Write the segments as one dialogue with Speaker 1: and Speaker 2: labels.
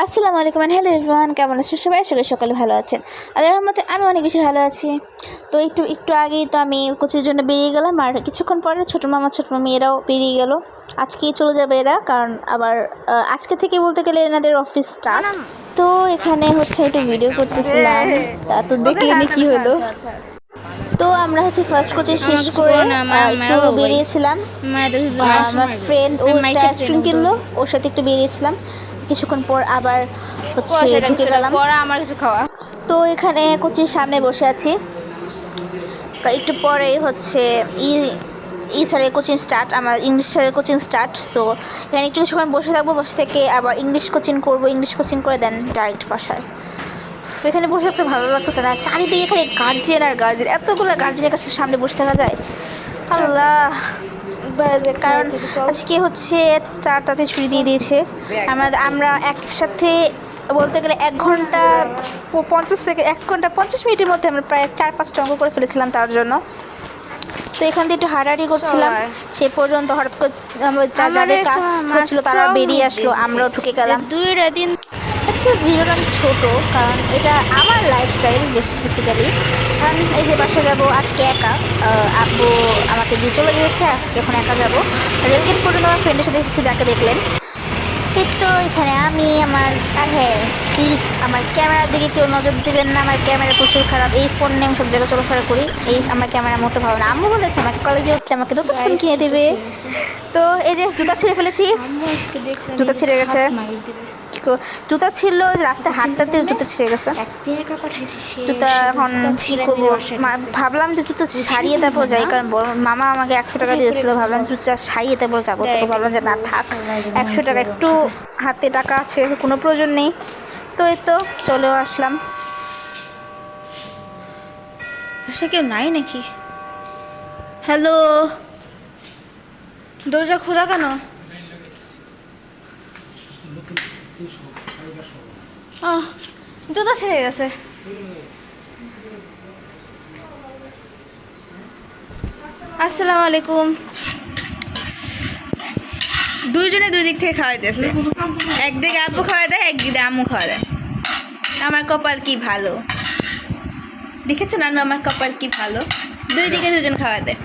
Speaker 1: আসসালামু আলাইকুম hello everyone কেমন আছেন সবাই? করি সকালে ভালো আছেন। আল্লাহ রহমতে আমি অনেক বেশি ভালো আছি। তো একটু একটু আগেই তো আমি কোচির জন্য বেরিয়ে গেলাম আর কিছুক্ষণ পরে ছোটো মামা ছোটো মামি এরাও বেরিয়ে গেল। আজকেই চলে যাবে এরা কারণ আবার আজকে থেকে বলতে গেলে এনাদের অফিস স্টার্ট তো এখানে হচ্ছে একটু ভিডিও করতেছিলাম। তা তো দেখলেনি কি হলো। তো আমরা হচ্ছে ফার্স্ট কোচিং শেষ করে একটু বেরিয়েছিলাম। আমার ফ্রেন্ড ও একটা আইসক্রিম কিনলো ওর সাথে একটু বেরিয়েছিলাম। কিছুক্ষণ পর আবার হচ্ছে ঢুকে গেলাম।
Speaker 2: পরে আমার কিছু খাওয়া।
Speaker 1: তো এখানে কোচির সামনে বসে আছি। একটু পরে হচ্ছে ই ই স্যারের কোচিং স্টার্ট আমার ইংলিশ স্যারের কোচিং স্টার্ট সো এখানে একটু কিছুক্ষণ বসে থাকব বসে থেকে আবার ইংলিশ কোচিং করব ইংলিশ কোচিং করে দেন ডাইরেক্ট বাসায়। এখানে বসে থাকতে ভালো লাগতেছে না। চারিদিকে এখানে গার্জেন আর গার্জেন এতগুলো গার্জেনের কাছে সামনে বসে থাকা যায়। আল্লাহ। কারণ আজকে হচ্ছে তার তাতে ছুটি দিয়ে দিয়েছে। আমরা আমরা একসাথে বলতে গেলে এক ঘণ্টা পঞ্চাশ থেকে এক ঘণ্টা পঞ্চাশ মিনিটের মধ্যে আমরা প্রায় চার পাঁচটা অঙ্ক করে ফেলেছিলাম তার জন্য। তো এখান দিয়ে একটু হাঁটাহাঁটি করছিলাম। সেই পর্যন্ত হঠাৎ করে আমরা যা- যাদের কাজ হচ্ছিল তারা বেরিয়ে আসলো আমরাও ঢুকে গেলাম।
Speaker 2: দুইটা দিন
Speaker 1: আজকে ভিডিওটা অনেক ছোটো কারণ এটা লাইফস্টাইল বেশি বেসিক্যালি কারণ এই যে বাসা যাব আজকে একা আব্বু আমাকে দিয়ে চলে গিয়েছে আজকে এখন একা যাব। রেলগেট পর্যন্ত আমার ফ্রেন্ডের সাথে এসেছি তাকে দেখলেন। এই তো এখানে আমি আমার আর হ্যাঁ প্লিজ আমার ক্যামেরার দিকে কেউ নজর দেবেন না আমার ক্যামেরা প্রচুর খারাপ। এই ফোন নিয়ে আমি সব জায়গায় চলাফেরা করি। এই আমার ক্যামেরা মোটো ভালো না। আম্মু বলেছে আমাকে কলেজে উঠলে আমাকে নতুন ফোন কিনে দেবে। তো এই যে জুতা ছিঁড়ে ফেলেছি। জুতা ছিঁড়ে গেছে। জুতা ছিল রাস্তায় হাঁটতে জুতা ছিঁড়ে গেছে। জুতা এখন কি করব ভাবলাম যে জুতা সারিয়ে তারপর যাই কারণ মামা আমাকে একশো টাকা দিয়েছিল ভাবলাম জুতা সারিয়ে তারপর যাব তো। ভাবলাম যে না থাক একশো টাকা একটু হাতে টাকা আছে কোনো প্রয়োজন নেই। তো এই তো চলেও আসলাম।
Speaker 2: সে কেউ নাই নাকি? হ্যালো? দরজা খোলা কেন? আহ, জুতা ছিঁড়ে গেছে। আসসালামু আলাইকুম। দুইজনে দুই দিক থেকে খাওয়াইতেছে একদিকে আব্বু খাওয়াই দেয় একদিকে আম্মু খাওয়া দেয়। আমার কপাল কি ভালো? দেখেছ নানু আমার কপাল কি ভালো? দুই দিকে দুজন খাওয়া দেয়।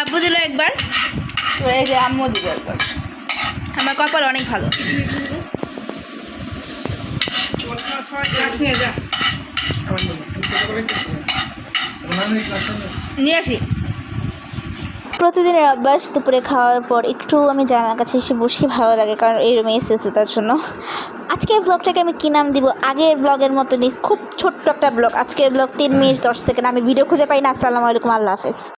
Speaker 2: আব্বু দিল একবার। এই যে একবার। আমার কপাল অনেক ভালো। নিয়ে আসি।
Speaker 1: প্রতিদিনের অভ্যাস দুপুরে খাওয়ার পর একটু আমি জানার কাছে এসে বসে ভালো লাগে কারণ এই রুমে এসেছে তার জন্য। আজকের ব্লগটাকে আমি কী নাম দিব? আগের ব্লগের মতনই খুব ছোট্ট একটা ব্লগ আজকের ব্লগ তিন মিনিট দশ সেকেন্ড। আমি ভিডিও খুঁজে পাই না। আসসালামু আলাইকুম আল্লাহ হাফেজ।